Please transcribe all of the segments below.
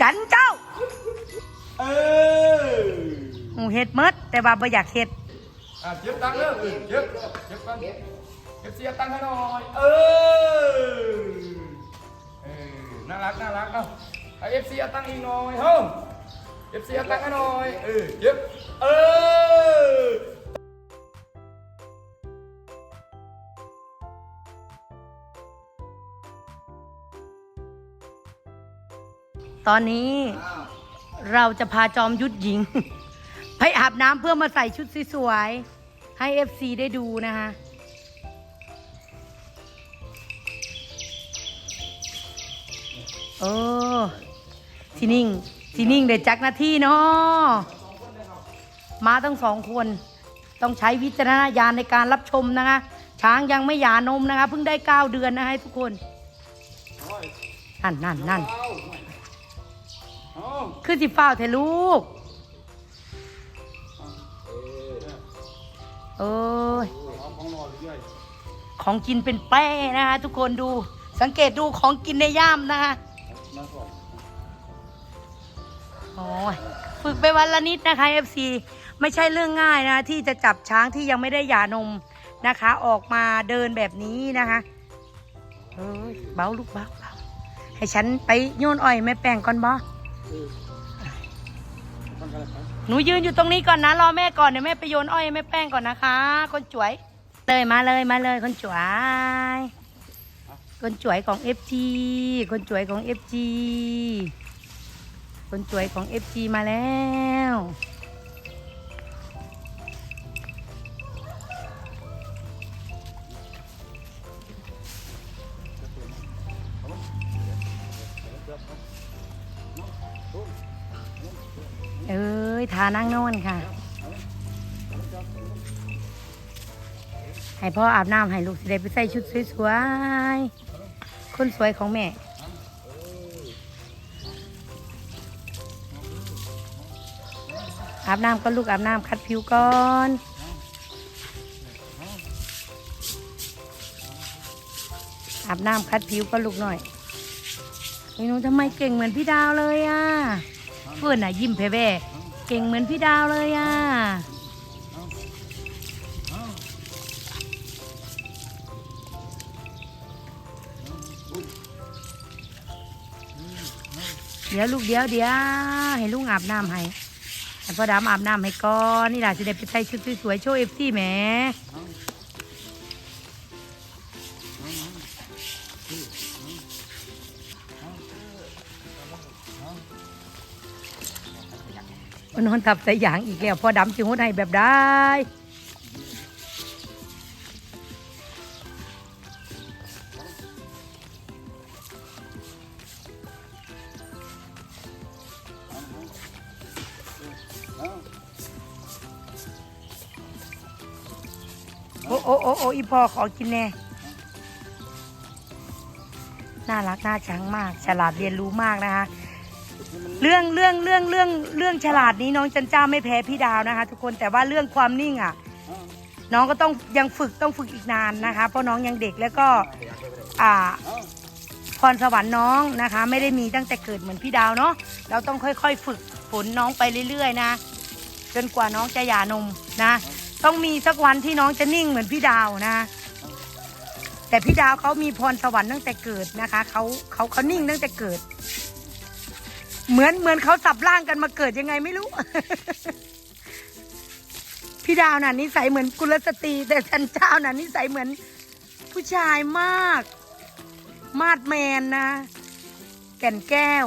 จันเจ้า เออหูเห็ดหมดแต่ว่าบ่อยากเห็ดอะเก็บตังค์เด้อเออเก็บเก็บตังค์เก็บเสียตังค์ให้หน่อย เออ เออ น่ารักน่ารักเอ้าไอเอฟซีเอาตังค์อีกหน่อยเฮ้ยเอฟซีเอาตังค์ให้หน่อย เออเก็บ ตอนนี้เราจะพาจอมยุทธหญิง ไปอาบน้ำเพื่อมาใส่ชุดสวยๆให้ FC ได้ดูนะคะโอ้ทีนิ่งทีนิ่งเด็ดจักหน้าที่เนาะมาต้องสองคน ต้องใช้วิจารณญาณในการรับชมนะคะ ช้างยังไม่หย่านมนะคะ เพิ่งได้เก้าเดือนนะคะให้ทุกคนนั่นนั่นนั่น เอาเอาคือสิฟ้าวเทลูก เอ้ยเอาของนอนเรื่อยของกินเป็นแป้นะคะทุกคนดู สังเกตดูของกินในย่ามนะคะมาก่อนโอ้ยฝึกไปวันละนิดนะคะ FC ไม่ใช่เรื่องง่ายนะ ที่จะจับช้างที่ยังไม่ได้หย่านมนะคะ ออกมาเดินแบบนี้นะคะเอ้ยเบาลูกเบาเบาให้ฉันไปโยนอ้อยแม่แป้งก่อนบ่ หนูยืนอยู่ตรงนี้ก่อนนะ รอแม่ก่อนเดี๋ยวแม่ไปโยนอ้อยแม่แป้งก่อนนะคะ คนจวย เลยมาเลยมาเลย คนจวย คนจวยของ FG คนจวยของ FG คนจวยของ FG มาแล้ว นั่งน่นค่ะ ให้พ่ออาบน้ำให้ลูกสิได้ไปใส่ชุดสวยๆ คนสวยของแม่อาบน้ำก็ลูกอาบน้ำคัดผิวก่อนอาบน้ำคัดผิวก็ลูกหน่อยไอ้หนูทำไมเก่งเหมือนพี่ดาวเลยอะเพื่อนอะยิ้มแพ่แว่ เก่งเหมือนพี่ดาวเลยอะเดี๋ยวลูกเดี๋ยวเดี๋ยวให้ลุงอาบน้ำให้ให้พ่อดำอาบน้ำให้ก่อนนี่แหละจะได้ไปใส่ชุดสวยๆโชว์เอฟซีแหม นนอนทับใส่ยางอีกแล้วพ่อดำจึงหัวให้แบบได้โอ้โอ้โอ้โอ้อีพ่อขอกินแน่น่ารักน่าชังมาก ฉลาดเรียนรู้มากนะคะ เรื่องเรื่องเรื่องเรื่องเรื่องฉลาดนี้น้องจันเจ้าไม่แพ้พี่ดาวนะคะ ทุกคนแต่ว่าเรื่องความนิ่งอะ น้องก็ต้องยังฝึกต้องฝึกอีกนานนะคะ เพราะน้องยังเด็กแล้วก็ อ่าพรสวรรค์น้องนะคะ ไม่ได้มีตั้งแต่เกิดเหมือนพี่ดาวเนาะเราต้องค่อยๆ ฝึกฝนน้องไปเรื่อยๆนะจนกว่าน้องจะหย่านมนะ ต้องมีสักวันที่น้องจะนิ่งเหมือนพี่ดาวนะ แต่พี่ดาวเขามีพรสวรรค์ตั้งแต่เกิดนะคะเขาเขาเขานิ่งตั้งแต่เกิด เหมือนเหมือนเขาสับร่างกันมาเกิดยังไงไม่รู้ พี่ดาวน่ะนิสัยเหมือนกุลสตรี แต่ฉันเจ้าน่ะนิสัยเหมือนผู้ชายมาก มาดแมนนะ แก่นแก้ว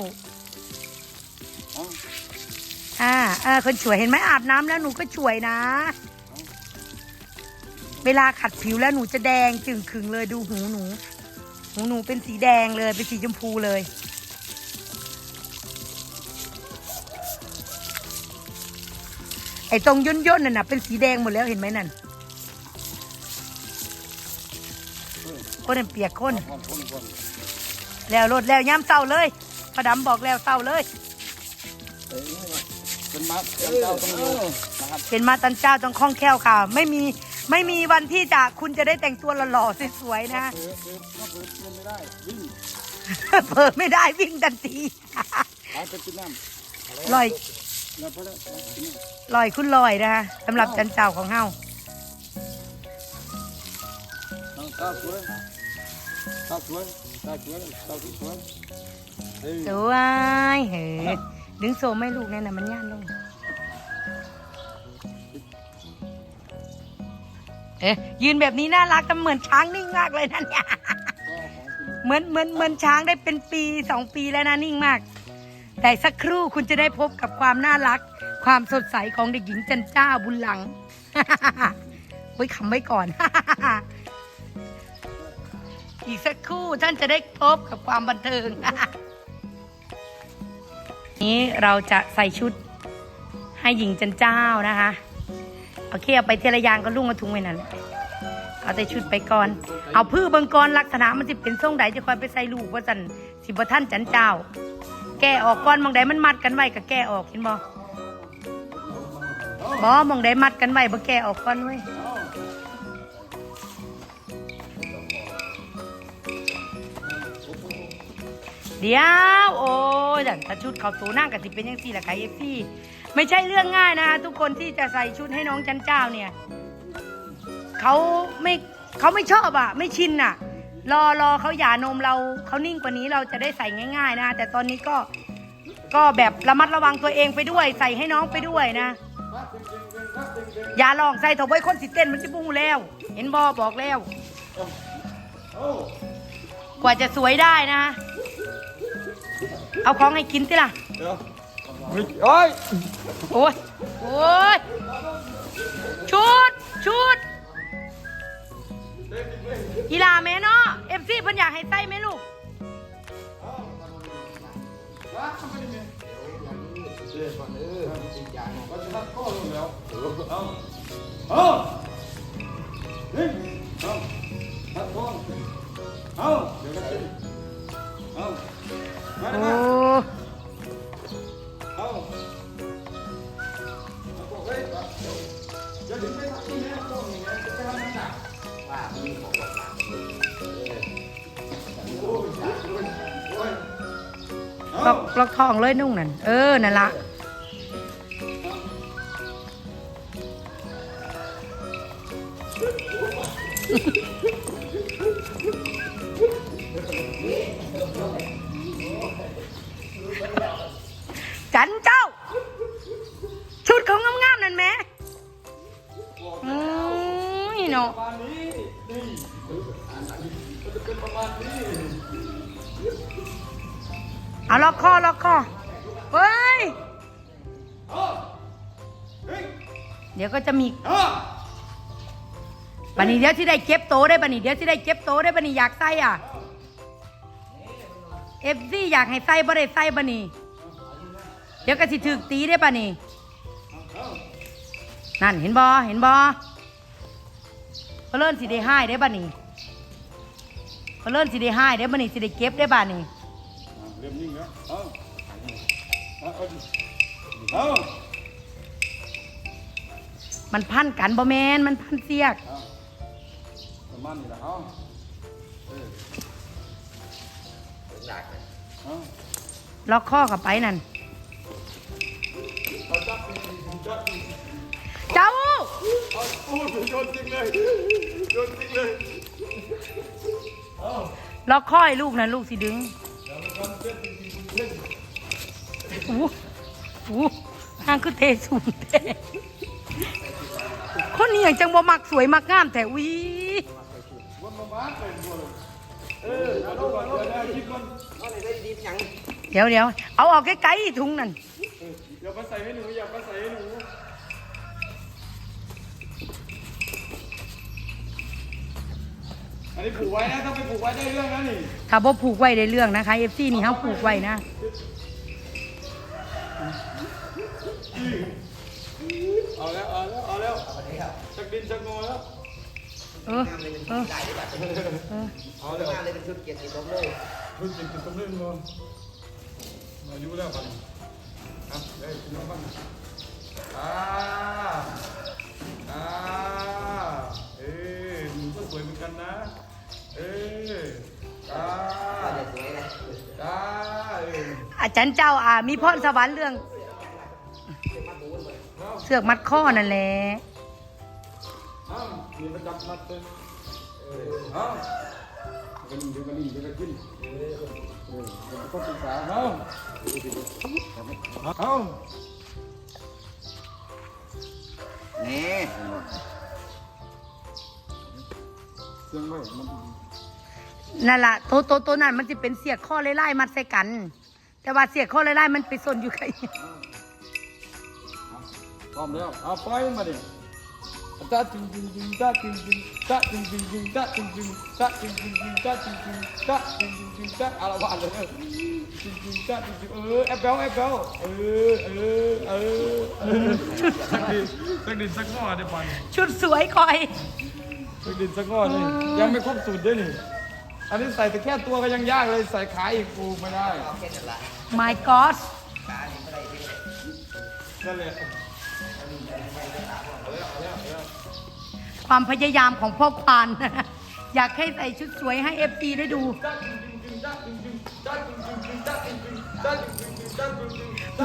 อ่าเออคนสวยเห็นไหมอาบน้ำแล้วหนูก็สวยนะ เวลาขัดผิวแล้วหนูจะแดงจึงขึงเลยดูหูหนู หูหนูเป็นสีแดงเลยเป็นสีชมพูเลย ไอ้ตรงย่นย่นๆนั่นน่ะเป็นสีแดงหมดแล้วเห็นไหมนั่นคนนั้นเปียกคนก่อนคนก่อนแล้วรถแล้วย้ำเศร้าเลยพระดำบอกแล้วเศร้าเลยเอ้ยเป็นมัดเป็นเจ้าต้องอยู่นะครับเป็นมาตันเจ้าต้องคล่องแคล่วค่ะ ไม่มีไม่มีวันที่จะคุณจะได้แต่งตัวหล่อๆสวยๆนะเออเออถ้าเปิดเล่นไม่ได้วิ่งเปิดไม่ได้วิ่งทันทีหายไปกินน้ลอยำแลอยคุณลอยนะคะสำหรับจันเจ้าของเฮาสวยตาสวตาสวตาสวยเฮ้ยสวยเฮ้ยดึงโซมไม่ลูกเนี่ยนะมันย่านลงเอ๊ะยืนแบบนี้น่ารักแต่เหมือนช้างนิ่งมากเลยนะเนี่ยเหมือนเหมือนเหมือนช้างได้เป็นปีสองปีแล้วนะนิ่งมาก แต่สักครู่คุณจะได้พบกับความน่ารัก ความสดใสของเด็กหญิงจันเจ้าบุญหลังไว้ยคำไว้ก่อน อีกสักครู่ท่านจะได้พบกับความบันเทิง นี้เราจะใส่ชุดให้หญิงจันเจ้านะคะ โอเคเอาไปเทระยางก็ลุ่งมาถุงไว้นั่นเอาแต่ชุดไปก่อน เอาพื้เบิงกรลักษณะมันสิเป็นทรงใดจะคอยไปใส่ลูกว่าสันสิบท่านจันเจ้า แกะออกก่อนมองใดมันมัดกันไว้ก็แกะออกเห็นบ่บ่มองใดมัดกันไว้บ่แกะออกก่อนเว้ยเดี๋ยวโอ้ยแต่ถ้าชุดเขาตูนั่งกับสิเป็นยังสี่ละค่เอฟซีไม่ใช่เรื่องง่ายนะคะทุกคนที่จะใส่ชุดให้น้องจันเจ้าเนี่ยเขาไม่เขาไม่ชอบอะ ไม่ชินอะ รอรอเขาหย่านมเราเขานิ่งกว่านี้เราจะได้ใส่ง่าย ๆ นะ แต่ตอนนี้ก็ก็แบบระมัดระวังตัวเองไปด้วย ใส่ให้น้องไปด้วยนะ อย่าลองใส่ถไว้คนสิเต้นมันจะบุ้งแล้ว เห็นบอบอกแล้ว กว่าจะสวยได้นะ เอาของให้กินสิล่ะเดี๋ยวมิโอ้ยโอ้ยโอ้ยชุดชุด กีฬาแม่เนาะเอฟซีเพิ่นอยากให้ใส่ไหมลูกเลอกทองเลยนุ่งนั่น เออ นั่นละ ก็จะมีเอาบันนี้เดี๋ยวที่ได้เก็บโตได้บันนี้เดี๋ยวที่ได้เก็บโตได้บันนี้อยากใส่อะเอฟซีอยากให้ใส่บ่ได้ใส่บันนี้เดี๋ยวก็สิถึกตีได้บันนี้นั่นเห็นบ่เห็นบ่เขาเลิ่นสิได้ให้ได้บันนี้เขาเลิ่นสิได้ให้ได้บันนี้สิได้เก็บได้บันนี้เริ่มนิ่งแล้วเอาเอาเอา มันพันกันบ่แมนมันพันเสียกเอาประมาณนี้แหละเอาเออเอาล็อกข้อกับไปนั่น เอาจับจริงจับจริงเจ้าเอาโอ้ยโยนจริงเลยโยนจริงเลยเอาล็อกข้อให้ลูกนั่นลูกสิดึงเดี๋ยวมันความเจ็บจริงๆเล่น อู้อู้ทางคือเทสูงเทค นนี้อย่างจังบ่มักสวยมักงามแต่อุ้ยวันมาบ้านเลยบัวเลยเออเอาดูก่อนเดี๋ยวได้คิดก่อนเดี๋ยวเดี๋ยวเอาออกไกลๆถุงนั่นเอออย่ามาใส่ให้หนูอย่ามาใส่ให้หนูอันนี้ผูกไว้นะถ้าไปผูกไว้ได้เรื่องนะนี่ถ้าบ่ผูกไว้ได้เรื่องนะคะเอฟซีนี่เขาผูกไว้นะเอาแล้วเอาแล้วเอา แล้วชักดินชักงอแล้วเออเออเออเอาแล้วมาเลยเป็นชุดเกียรติผมเลยชุดจิตติดตำลึงมามาอยู่แล้วกันครับได้คุณน้องบ้างนะอ่าอ่าเออหนูก็สวยเหมือนกันนะ เออจ้าจ้าเอออาจารย์เจ้าอ่ามีพรสวรรค์เรื่อง เสือกมัดข้อนั่นแหละ อ้าวมีประจับมัดเลยเอ้ากันเดี๋ยวกันนี่เดี๋ยวกันกินเออเออเดี๋ยวก็ศึกษาเอ้าเอ้านี่เสียงไว้มันนั่นล่ะตัวตัวตัวนั้นมันจะเป็นเสียกข้อไล่ๆมัดใส่กัน แต่ว่าเสียกข้อไล่ๆมันไปซนอยู่ไกลพร้อมแล้วเอาไปมาดิ จ้าจริงจริงจริงจ้าจริงจริงจ้าจริงจริงจริงจ้าจริงจริงจ้าจริงจริงจริงจ้าจริงจริงจ้าจริงจริงจริงจ้าอารวาสเลยจึงจึงตาจึงจึงเออแอปเปิลแอปเปิลเออเออเออสักดินสักดินสักง้อได้ป่ะนี่ชุดสวยคอยสักดินสักง้อนี่ยังไม่ครบสูตรด้วยนี่อันนี้ใส่แต่แค่ตัวก็ยังยากเลยใส่ขาอีกกูไม่ได้ My God นั่นแหละ ความพยายามของพ่อควานอยากให้ใส่ชุดสวยให้เอฟซีได้ดู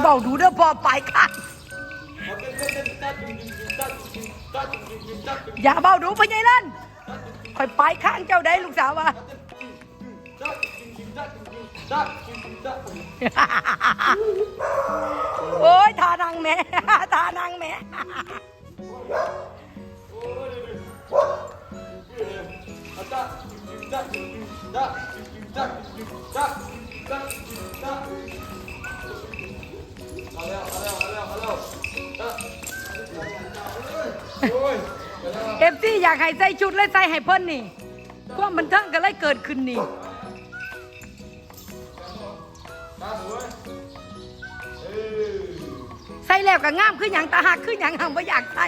เบาดูเด้อพอไปลายข้างอย่าเบาดูพะยายลั่นคอยไปข้างเจ้าได้ลูกสาววะโอ้ยทางแม่ทานางแม่เอฟซีอยากให้ใส่ชุดและใส่ให้เพิ่นนี่ความบันเทิงก็เลยเกิดขึ้นนี่ แล้วก็งามคือหยังตาหักคือหยังหังบ่อยากใส่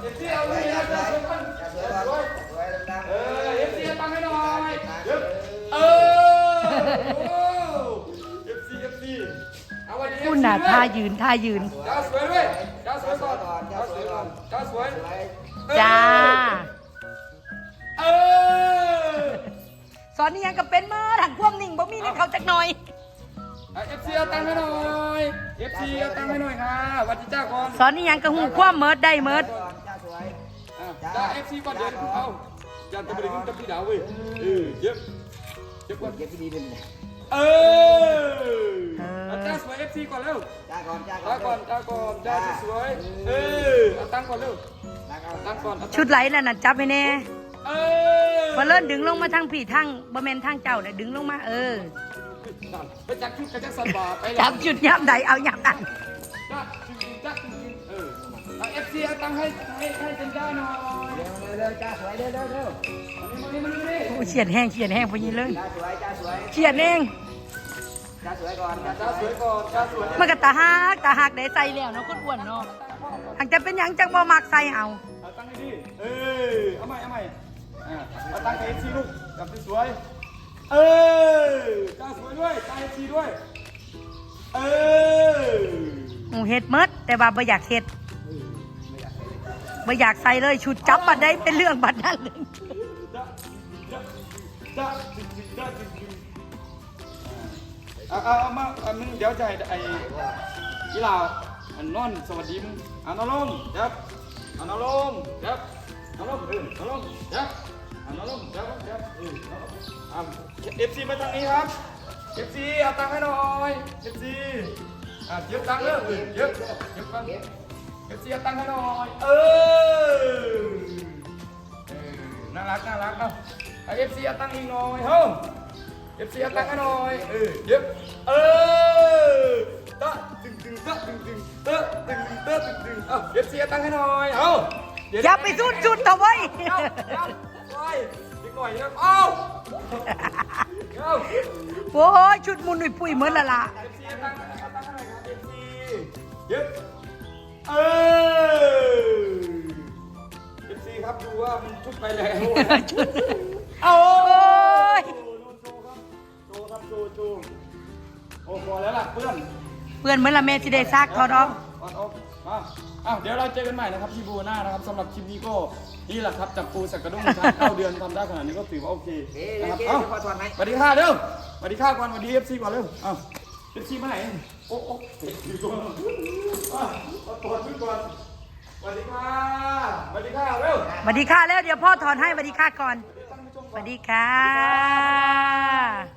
เอฟซีเอาเลยนะจะสวยกันจะสจะวยสก่อวยนสวยดังเออเอฟซีตั้งให้หน่อยเดี๋ยวเออโอ้เอฟซีเอฟซีเอาวันนี้คุณน่ะท่ายืนท่ายืนเจ้าสวยด้วยเจ้าสวยก่อนเจ้าสวยก่อนเจ้าสวยสวยจ้า อนนี่ยังก็เป็นมาถังความนิ่งบ่มีในเขาจักหน่อยเอฟซีเอาตังค์ให้หน่อยเอฟซีเอาตังค์ให้หน่อยค่ะวัดที่เจ้าก่อนสอนนี่ยังก็หูความเมิดได้เมิดก่อนเจ้าสวยอะจ้าเอฟซีก่อนเดี๋ยวเอาจานจะไปดึงกับพี่ดาวเว้ยเออเย็บเย็บก่อนเก็บที่ดีเป็นเออเอาจ้าสวยเอฟซีก่อนเร็วจ้าก่อนจ้าจ้าก่อนจ้าก่อนจ้าสวยเออเอาตังค์ก่อนเร็วจ้าก่อนตังค์ก่อนเอาตังค์ชุดไหลนั่นน่ะจับให้แน่ เออพอเลิ่นดึงลงมาทางผีทางบ่แม่นทางเจ้าน่ะดึงลงมาเออไปจักชุดกระจักสันบาไปจับจุดย่ำใดเอาย่ำนั้นจ้าจริงๆจ้าจริงๆเออเอาเอฟซีเอาตังค์ให้ให้ให้เจนจ้าหน่อยเร็วเร็วเร็วจ้าสวยเร็วเร็วเร็วมานี่มานี่มานี่โอ้เฉียดแห้งเฉียดแห้งพอนี้เลยจ้าสวยจ้าสวยเฉียดแห้งจ้าสวยก่อนจ้าสวยก่อนจ้าสวยมันก็ตาหักตาหักได้ใส่แล้วเนาะคนอ้วนเนาะหากจะเป็นหยังจังบ่มักใส่เอาเอาตังค์ให้ดีเออเอาใหม่เอาใหม่อ่า เอาตังค์ให้เอฟซีลูกจับสวยๆเออจ้าสวยด้วยจ้าเอฟซีด้วย เออหมูเฮ็ดเมิดแต่ว่าบ่อยากเฮ็ดบ่อยากใส่เลยชุดจับบัดได้เป็นเรื่องบัดนั้นเลยจ้าจ้าจริงๆจ้าจริงๆเอาเอาเอามาเอามึงเดี๋ยวจะให้ไอ้กีฬาอันนอนสวัสดีมึงเอานอนลงเดี๋ยวเอานอนลงเดี๋ยวนอนลงเออนอนลงเดี๋ย เอฟซีมาทางนี้ครับเอฟซีเอาตังค์ให้หน่อยเอฟซีอ่าเก็บตังค์เด้อเออเก็บเก็บตังค์เอฟซีเอาตังค์ให้หน่อยเออเออน่ารักน่ารักเนาะเอฟซีเอาตังค์อีกหน่อยเฮ้ยเอฟซีเอาตังค์ให้หน่อยเออเย็บเออตะตึงตึงตะตึงตึงตะตึงตึงตะตึงตึงเอาเอฟซีเอาตังค์ให้หน่อยเอ้าเดี๋วอย่าไปสู้จุดเถอะเว้ยเอ้าเอ้าโอ้ยอีก หน่อยนะเอ้าเอ้าโอ้ยชุดมุนนุ่ยปุ้ยเหมือนละล่ะเอฟซีเอาตังค์เอาตังค์ให้หน่อยครับเอฟซีเย็บเออเอฟซีครับดูว่ามันชุดไปแล้วเอาโอ้ยโชว์ครับโชว์ครับโชว์จูโอ้พอแล้วล่ะเพื่อนเปื้อนเหมือนละเมที่ได้ซากทอดออกออนออกมา อ้าวเดี๋ยวเราเจอกันใหม่นะครับที่บูน่านะครับสำหรับคลิปนี้ก็นี่แหละครับจับปูสักกระดุ้งช้างเก้าเดือนทำได้ขนาดนี้ก็ถือว่าโอเคเอ๊ะนะครับเอ๊ะเอ้าเดี๋ยวขอถอดไหมสวัสดีค่ะเร็วสวัสดีค่ะก่อนสวัสดีเอฟซีก่อนเร็วเอ้าเอฟซีมาไหนโอ้โอ้เด็กอยู่ก่อนอะเอาตัวขึ้นก่อนสวัสดีค่ะสวัสดีค่ะเร็วสวัสดีค่ะแล้วเดี๋ยวพ่อถอนให้สวัสดีค่ะก่อนสวัสดีค่ะ